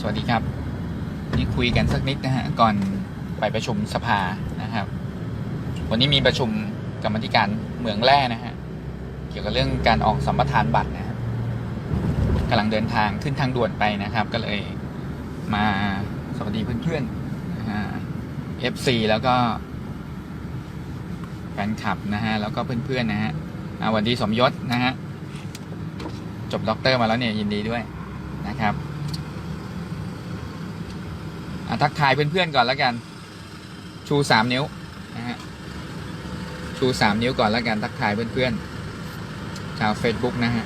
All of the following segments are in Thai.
สวัสดีครับ นี่คุยกันสักนิดนะฮะก่อนไปประชุมสภานะครับ วันนี้มีประชุมกรรมธิการเมืองแร่นะฮะเกี่ยวกับเรื่องการออกสัมปทานบัตรนะฮะกำลังเดินทางขึ้นทางด่วนไปนะครับ ก็เลยมาสวัสดีเพื่อนๆนะฮะ FC แล้วก็แฟนคลับนะฮะแล้วก็เพื่อนๆนะฮะอ่าวันดีสมยศนะฮะจบด็อกเตอร์มาแล้วเนี่ยยินดีด้วยนะครับ ทักทายเพื่อนๆก่อนแล้วกัน ชูสามนิ้วนะฮะชูสามนิ้วก่อนแล้วกันทักทายเพื่อนๆชาว Facebook นะฮะ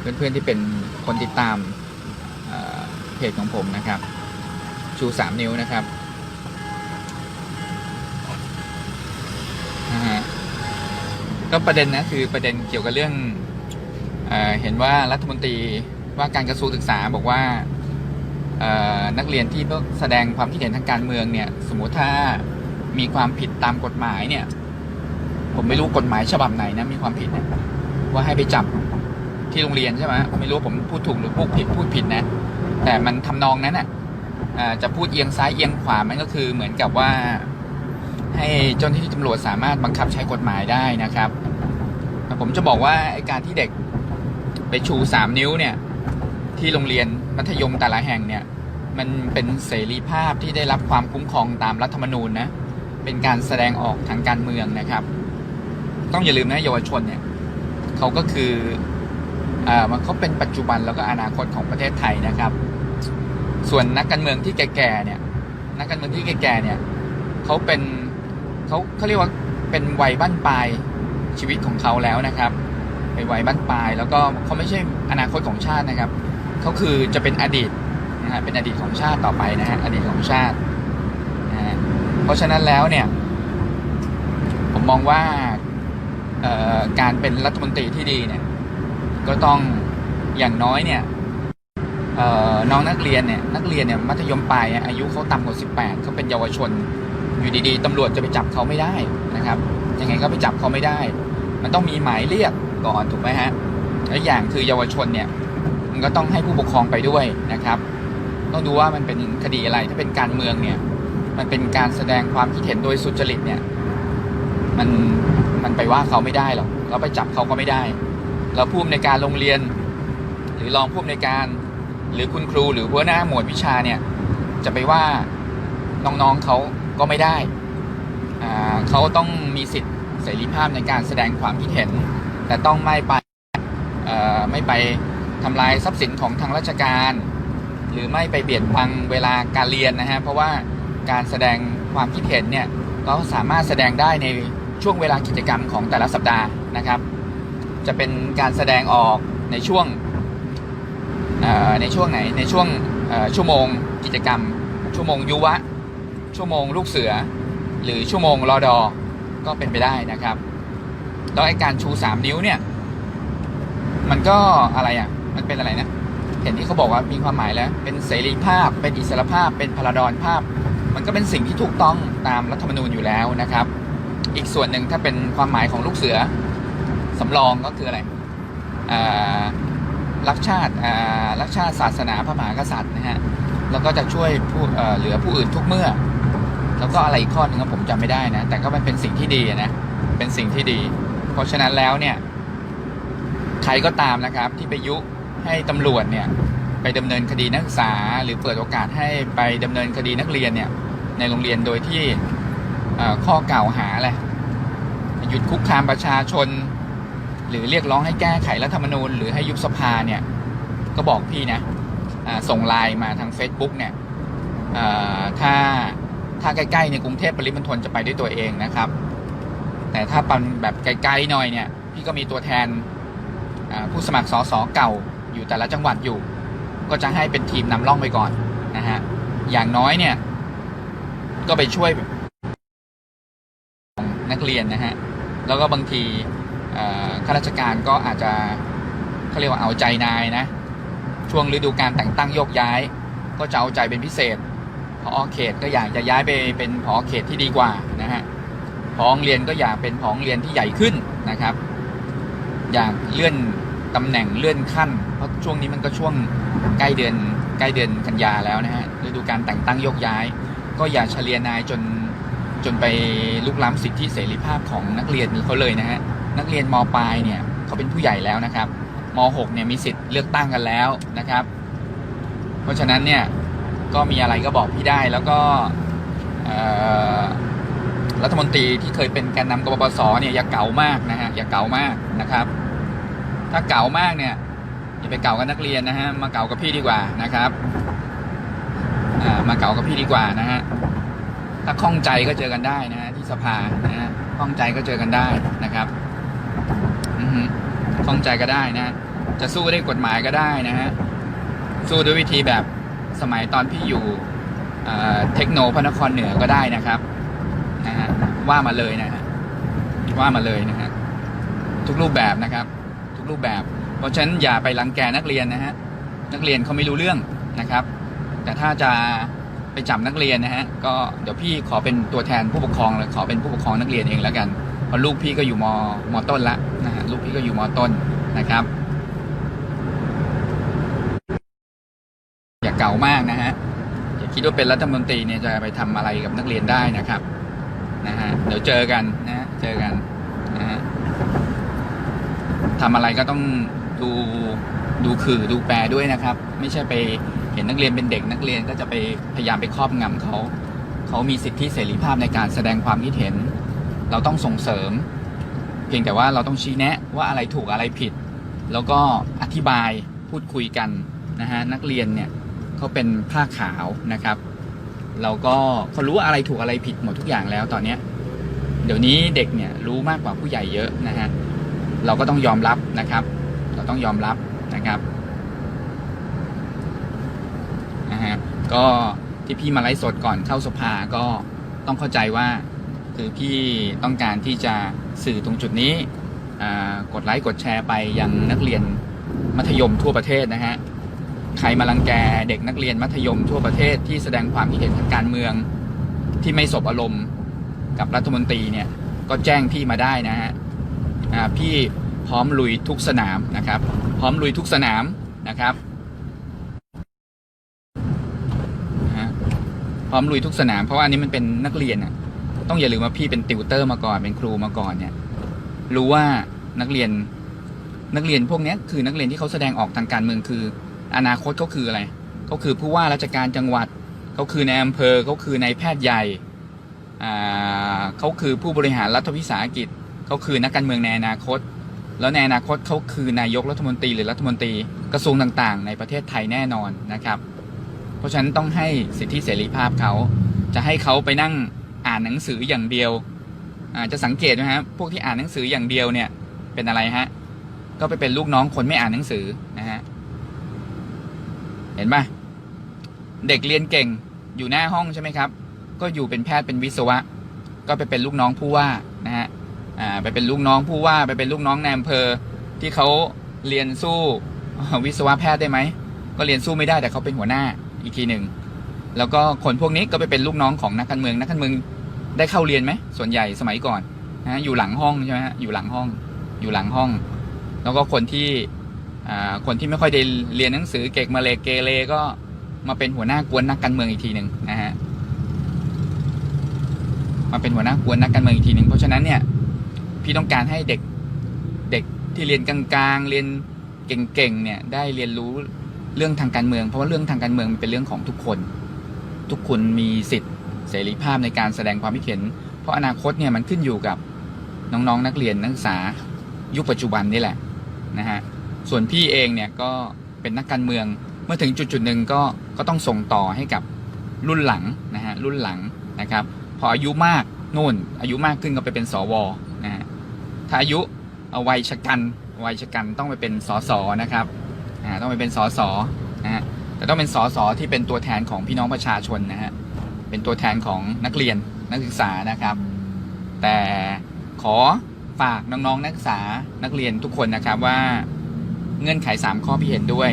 เพื่อนๆที่เป็นคนติดตามเพจของผมนะครับ ชูสามนิ้วนะครับนะฮะก็ประเด็นนะคือประเด็นเกี่ยวกับเรื่องเอเห็นว่ารัฐมนตรีว่าการกระทรวงศึกษาบอกว่า นักเรียนที่แสดงความคิดเห็นทางการเมืองเนี่ย สมมุติถ้ามีความผิดตามกฎหมายเนี่ย ผมไม่รู้กฎหมายฉบับไหนนะมีความผิดนี่ยว่าให้ไปจับที่โรงเรียนใช่ไหมไม่รู้ผมพูดถูกหรือพูดผิดพูดผิดนะ แต่มันทำนองนั้นอะอ่าจะพูดเอียงซ้ายเอียงขวามันก็คือเหมือนกับว่า ให้เจ้าหน้าที่ตำรวจสามารถบังคับใช้กฎหมายได้นะครับ ผมจะบอกว่าไอการที่เด็กไปชูสามนิ้วเนี่ย ที่โรงเรียนมัธยมแต่ละแห่งเนี่ย มันเป็นเสรีภาพที่ได้รับความคุ้มครองตามรัฐธรรมนูญนะเป็นการแสดงออกทางการเมืองนะครับ ต้องอย่าลืมนะเยาวชนเนี่ยเขาก็คืออ่ามันเขาเป็นปัจจุบันแล้วก็อนาคตของประเทศไทยนะครับ ส่วนนักการเมืองที่แก่ๆเนี่ยนักการเมืองที่แก่ๆเนี่ยเขาเป็นเขาเขาเรียกว่าเป็นวัยบั้นปลายชีวิตของเขาแล้วนะครับไปวัยบ้านปลาย แล้วก็เขาไม่ใช่อนาคตของชาตินะครับ เขาคือจะเป็นอดีตนะฮะเป็นอดีตของชาติต่อไปนะฮะอดีตของชาตินะฮะเพราะฉะนั้นแล้วเนี่ย ผมมองว่าการเป็นรัฐมนตรีที่ดีเนี่ย ก็ต้องอย่างน้อยเนี่ยน้องนักเรียนเนี่ยนักเรียนเนี่ยมัธยมปลายอะอายุเขาต่ำกว่า 18เขาเป็นเยาวชน อยู่ดีๆตำรวจจะไปจับเขาไม่ได้นะครับยังไงก็ไปจับเขาไม่ได้ มันต้องมีหมายเรียกก่อนถูกไหมฮะและอย่างคือเยาวชนเนี่ย มันก็ต้องให้ผู้ปกครองไปด้วยนะครับ ต้องดูว่ามันเป็นคดีอะไรถ้าเป็นการเมืองเนี่ยมันเป็นการแสดงความคิดเห็นโดยสุจริตเนี่ยมันมันไปว่าเขาไม่ได้หรอกเราไปจับเขาก็ไม่ได้ เราผู้อำนวยการโรงเรียน หรือรองผู้อำนวยการหรือคุณครูหรือหัวหน้าหมวดวิชาเนี่ยจะไปว่าน้องๆเขาก็ไม่ได้อ่าเขาต้องมีสิทธิ์เสรีภาพในการแสดงความคิดเห็น แต่ต้องไม่ไปเอ่อไม่ไป ทำลายทรัพย์สินของทางราชการ หรือไม่ไปเบียดบังเวลาการเรียนนะฮะเพราะว่าการแสดงความคิดเห็นเนี่ยก็สามารถแสดงได้ในช่วงเวลากิจกรรมของแต่ละสัปดาห์นะครับ จะเป็นการแสดงออกในช่วงในช่วงไหนในช่วงชั่วโมงกิจกรรม ชั่วโมงยุวะ ชั่วโมงลูกเสือ หรือชั่วโมงรอดอก็เป็นไปได้นะครับแล้วไอ้การชูสามนิ้วเนี่ย มันก็อะไรอะ มันเป็นอะไรนะเห็นที่เขาบอกว่ามีความหมายแล้ว เป็นเสรีภาพ เป็นอิสรภาพ เป็นพลาดอนภาพ มันก็เป็นสิ่งที่ถูกต้องตามรัฐธรรมนูญอยู่แล้วนะครับ อีกส่วนหนึ่งถ้าเป็นความหมายของลูกเสือสำรองก็คืออะไรรักชาติรักชาติศาสนาพระมหากษัตริย์นะฮะแล้วก็จะช่วยผู้เหลือผู้อื่นทุกเมื่อ แล้วก็อะไรอีกข้อหนึ่งผมจำไม่ได้นะ แต่ก็มันเป็นสิ่งที่ดีนะ เป็นสิ่งที่ดี เพราะฉะนั้นแล้วเนี่ย ใครก็ตามนะครับที่ไปยุ ให้ตำรวจเนี่ยไปดำเนินคดีนักศึกษา หรือเปิดโอกาสให้ไปดำเนินคดีนักเรียนเนี่ยในโรงเรียนโดยที่ข้อกล่าวหาอะไรหยุดคุกคามประชาชน หรือเรียกร้องให้แก้ไขรัฐธรรมนูญ หรือให้ยุบสภาเนี่ยก็บอกพี่นะส่งไลน์มาทาง Facebook เนี่ยถ้าถ้าใกล้ๆในกรุงเทพปริมณฑลจะไปด้วยตัวเองนะครับ แต่ถ้าปันแบบไกลๆหน่อยเนี่ยพี่ก็มีตัวแทนผู้สมัครสสเก่า อยู่แต่ละจังหวัดอยู่ ก็จะให้เป็นทีมนำร่องไปก่อนนะฮะอย่างน้อยเนี่ย ก็ไปช่วยนักเรียนนะฮะแล้วก็บางทีข้าราชการก็อาจจะเขาเรียกว่าเอาใจนายนะ ช่วงฤดูการแต่งตั้งโยกย้าย ก็จะเอาใจเป็นพิเศษพอเขตก็อยากจะย้ายไปเป็นพอเขตที่ดีกว่านะฮะพอโรงเรียนก็อยากเป็นพอโรงเรียนที่ใหญ่ขึ้นนะครับ อยากเลื่อน ตำแหน่งเลื่อนขั้น เพราะช่วงนี้มันก็ช่วงใกล้เดือนใกล้เดือนกันยาแล้วนะฮะฤดูการแต่งตั้งโยกย้าย ก็อย่าเฉลียนายจนจนไปลุกล้ำสิทธิเสรีภาพของนักเรียนเขาเลยนะฮะนักเรียนมปลายเนี่ยเขาเป็นผู้ใหญ่แล้วนะครับมหกเนี่ยมีสิทธิ์เลือกตั้งกันแล้วนะครับ เพราะฉะนั้นเนี่ยก็มีอะไรก็บอกพี่ได้แล้วก็รัฐมนตรีที่เคยเป็นแกนนำกบปสเนี่ยอย่าเก๋ามากนะฮะอย่าเก๋ามากนะครับ ถ้าเก๋ามากเนี่ยอย่าไปเก๋ากับนักเรียนนะฮะมาเก๋ากับพี่ดีกว่านะครับมาเก๋ากับพี่ดีกว่านะฮะถ้าข้องใจก็เจอกันได้นะฮะที่สภานะฮะข้องใจก็เจอกันได้นะครับอือฮึข้องใจก็ได้นะจะสู้ด้วยกฎหมายก็ได้นะฮะสู้ด้วยวิธีแบบสมัยตอนพี่อยู่เทคโนพระนครเหนือก็ได้นะครับนะฮะว่ามาเลยนะฮะว่ามาเลยนะฮะทุกรูปแบบนะครับ รูปแบบ เพราะฉะนั้นอย่าไปรังแกนักเรียนนะฮะนักเรียนเขาไม่รู้เรื่องนะครับ แต่ถ้าจะไปจับนักเรียนนะฮะก็เดี๋ยวพี่ขอเป็นตัวแทนผู้ปกครองเลยขอเป็นผู้ปกครองนักเรียนเองแล้วกันเพราะลูกพี่ก็อยู่มมต้นละนะฮะลูกพี่ก็อยู่มต้นนะครับ อย่าเก่ามากนะฮะอย่าคิดว่าเป็นรัฐมนตรีเนี่ยจะไปทำอะไรกับนักเรียนได้นะครับนะฮะเดี๋ยวเจอกันนะฮะเจอกันนะฮะ ทำอะไรก็ต้องดูดูขื่อดูแปรด้วยนะครับ ไม่ใช่ไปเห็นนักเรียนเป็นเด็กนักเรียนก็จะไปพยายามไปครอบงำเขาเขามีสิทธิเสรีภาพในการแสดงความคิดเห็น เราต้องส่งเสริม เพียงแต่ว่าเราต้องชี้แนะว่าอะไรถูกอะไรผิด แล้วก็อธิบายพูดคุยกันนะฮะนักเรียนเนี่ยเขาเป็นผ้าขาวนะครับ เราก็เขารู้ว่าอะไรถูกอะไรผิดหมดทุกอย่างแล้วตอนเนี้ยเดี๋ยวนี้เด็กเนี่ยรู้มากกว่าผู้ใหญ่เยอะนะฮะ เราก็ต้องยอมรับนะครับ เราต้องยอมรับนะครับนะฮะก็ที่พี่มาไลฟ์สดก่อนเข้าสภาก็ต้องเข้าใจว่าคือพี่ต้องการที่จะสื่อตรงจุดนี้กดไลค์กดแชร์ไปยังนักเรียนมัธยมทั่วประเทศนะฮะใครมาลังแกเด็กนักเรียนมัธยมทั่วประเทศที่แสดงความคิดเห็นทางการเมือง ที่ไม่สบอารมณ์กับรัฐมนตรีเนี่ยก็แจ้งพี่มาได้นะฮะ พี่พร้อมลุยทุกสนามนะครับ พร้อมลุยทุกสนามนะครับพร้อมลุยทุกสนามเพราะว่าอันนี้มันเป็นนักเรียนอะต้องอย่าลืมว่าพี่เป็นติวเตอร์มาก่อนเป็นครูมาก่อนเนี่ย รู้ว่านักเรียนนักเรียนพวกนี้คือนักเรียนที่เขาแสดงออกทางการเมืองคือ อนาคตเขาคืออะไรเขาคือผู้ว่าราชการจังหวัดเขาคือในอำเภอเขาคือในายแพทย์ใหญ่เขาคือผู้บริหารรัฐวิสาหกิจ เขาคือนักการเมืองในอนาคต แล้วในอนาคตเขาคือนายกรัฐมนตรีหรือรัฐมนตรีกระทรวงต่างๆ ในประเทศไทยแน่นอนนะครับ เพราะฉะนั้นต้องให้สิทธิเสรีภาพเขาจะให้เขาไปนั่งอ่านหนังสืออย่างเดียวอ่าจะสังเกตนะฮะพวกที่อ่านหนังสืออย่างเดียวเนี่ยเป็นอะไรฮะก็ไปเป็นลูกน้องคนไม่อ่านหนังสือนะฮะเห็นปะเด็กเรียนเก่งอยู่หน้าห้องใช่ไหมครับ ก็อยู่เป็นแพทย์เป็นวิศวะ ก็ไปเป็นลูกน้องผู้ว่านะฮะ อ่าไปเป็นลูกน้องผู้ว่าไปเป็นลูกน้องในอำเภอที่เขาเรียนสู้วิศวะแพทย์ได้ไหมก็เรียนสู้ไม่ได้แต่เขาเป็นหัวหน้าอีกทีหนึ่งแล้วก็คนพวกนี้ก็ไปเป็นลูกน้องของนักการเมืองนักการเมืองได้เข้าเรียนไหมส่วนใหญ่สมัยก่อนนะอยู่หลังห้องใช่ไหมฮะอยู่หลังห้องอยู่หลังห้อง แล้วก็คนที่คนที่ไม่ค่อยได้เรียนหนังสือเก่งมาเลเกเรก็มาเป็นหัวหน้ากวนนักการเมืองอีกทีหนึ่งนะฮะมาเป็นหัวหน้ากวนนักการเมืองอีกทีหนึ่งเพราะฉะนั้นเนี่ย พี่ต้องการให้เด็กเด็กที่เรียนกลางๆ เรียนเก่งๆเนี่ยได้เรียนรู้เรื่องทางการเมือง เพราะว่าเรื่องทางการเมืองมันเป็นเรื่องของทุกคน ทุกคนมีสิทธิ์เสรีภาพในการแสดงความคิดเห็น เพราะอนาคตเนี่ยมันขึ้นอยู่กับน้องๆนักเรียนนักศึกษายุคปัจจุบันนี่แหละนะฮะส่วนพี่เองเนี่ยก็เป็นนักการเมืองเมื่อถึงจุดจุดๆหนึ่งก็ก็ต้องส่งต่อให้กับรุ่นหลังนะฮะรุ่นหลังนะครับพออายุมากนู่นอายุมากขึ้นก็ไปเป็นสว ถ้าอายุวัยชะกันวัยชะกันต้องไปเป็นสสนะครับอ่าต้องไปเป็นสสนะฮะแต่ต้องเป็นสสที่เป็นตัวแทนของพี่น้องประชาชนนะฮะเป็นตัวแทนของนักเรียนนักศึกษานะครับ แต่ขอฝากน้องๆนักศึกษานักเรียนทุกคนนะครับว่าเงื่อนไข 3 ข้อพี่เห็นด้วย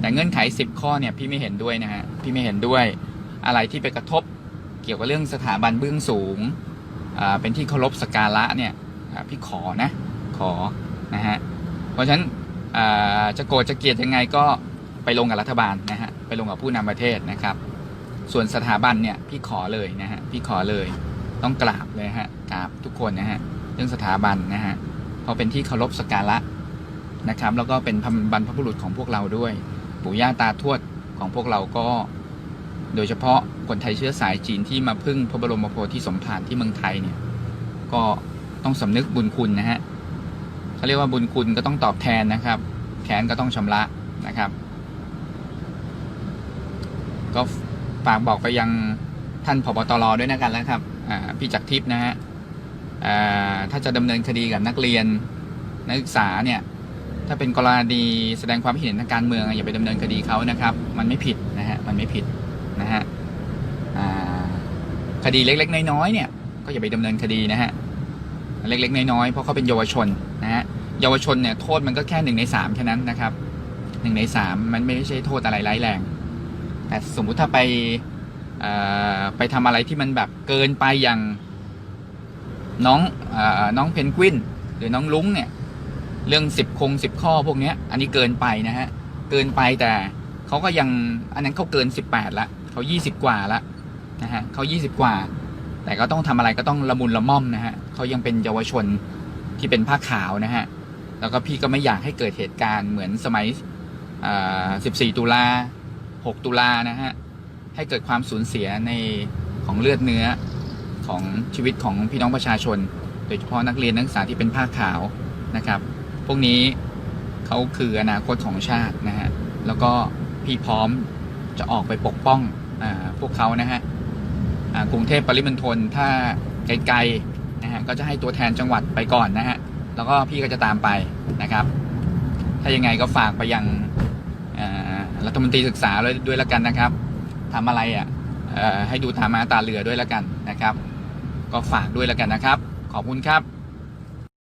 แต่เงื่อนไข 10 ข้อเนี่ยพี่ไม่เห็นด้วยนะฮะพี่ไม่เห็นด้วยอะไรที่ไปกระทบเกี่ยวกับเรื่องสถาบันเบื้องสูงอ่าเป็นที่เคารพสกการะเนี่ย พี่ขอนะ ขอนะฮะเพราะฉะนั้นจะโกรธจะเกลียดยังไงก็ไปลงกับรัฐบาลนะฮะไปลงกับผู้นำประเทศนะครับ ส่วนสถาบันเนี่ยพี่ขอเลยนะฮะพี่ขอเลยต้องกราบเลยฮะกราบทุกคนนะฮะเรื่องสถาบันนะฮะเพราะเป็นที่เคารพสักการะนะครับ แล้วก็เป็นบรรพบุรุษของพวกเราด้วย ปู่ย่าตาทวดของพวกเราก็ โดยเฉพาะคนไทยเชื้อสายจีนที่มาพึ่งพระบรมโพธิสมภารที่เมืองไทยเนี่ยก็ ต้องสำนึกบุญคุณนะฮะเขาเรียกว่าบุญคุณก็ต้องตอบแทนนะครับแค้นก็ต้องชำระนะครับ ก็ฝากบอกไปยังท่านผบตรด้วยนะกันแล้วครับอ่าพี่จักรทิพย์นะฮะอ่าถ้าจะดำเนินคดีกับนักเรียนนักศึกษาเนี่ย ถ้าเป็นกรณีแสดงความเห็นทางการเมืองอะอย่าไปดำเนินคดีเขานะครับ มันไม่ผิดนะฮะมันไม่ผิดนะฮะอ่าคดีเล็กๆน้อยๆเนี่ยก็อย่าไปดำเนินคดีนะฮะ เล็กๆ น้อยๆ เพราะเขาเป็นเยาวชนนะฮะเยาวชนเนี่ยโทษมันก็แค่หนึ่งในสามแค่นั้นนะครับหนึ่งในสามมันไม่ใช่โทษอะไรร้ายแรง แต่สมมุติถ้าไปไปทำอะไรที่มันแบบเกินไปอย่างน้องออน้องเพนกวินหรือน้องลุงเนี่ยเรื่องสิบคงสิบข้อพวกเนี้ยอันนี้เกินไปนะฮะเกินไปแต่เขาก็ยังอันนั้นเขาเกินสิบแปดละเขายี่สิบกว่าละนะฮะเขายี่สิบกว่า แต่ก็ต้องทำอะไรก็ต้องละมุนละม่อมนะฮะเขายังเป็นเยาวชนที่เป็นผ้าขาวนะฮะแล้วก็พี่ก็ไม่อยากให้เกิดเหตุการณ์เหมือนสมัยสิบสี่ตุลาหกตุลานะฮะให้เกิดความสูญเสียในของเลือดเนื้อของชีวิตของพี่น้องประชาชน โดยเฉพาะนักเรียนนักศึกษาที่เป็นผ้าขาวนะครับ พวกนี้เขาคืออนาคตของชาตินะฮะแล้วก็พี่พร้อมจะออกไปปกป้องอพวกเขานะฮะ กรุงเทพปริมณฑลถ้าไกลๆนะฮะก็จะให้ตัวแทนจังหวัดไปก่อนนะฮะแล้วก็พี่ก็จะตามไปนะครับ ถ้ายังไงก็ฝากไปยังรัฐมนตรีศึกษาด้วยด้วยละกันนะครับทำอะไรอะเอ่อให้ดูตามาตาเรือด้วยละกันนะครับ ก็ฝากด้วยละกันนะครับ ขอบคุณครับ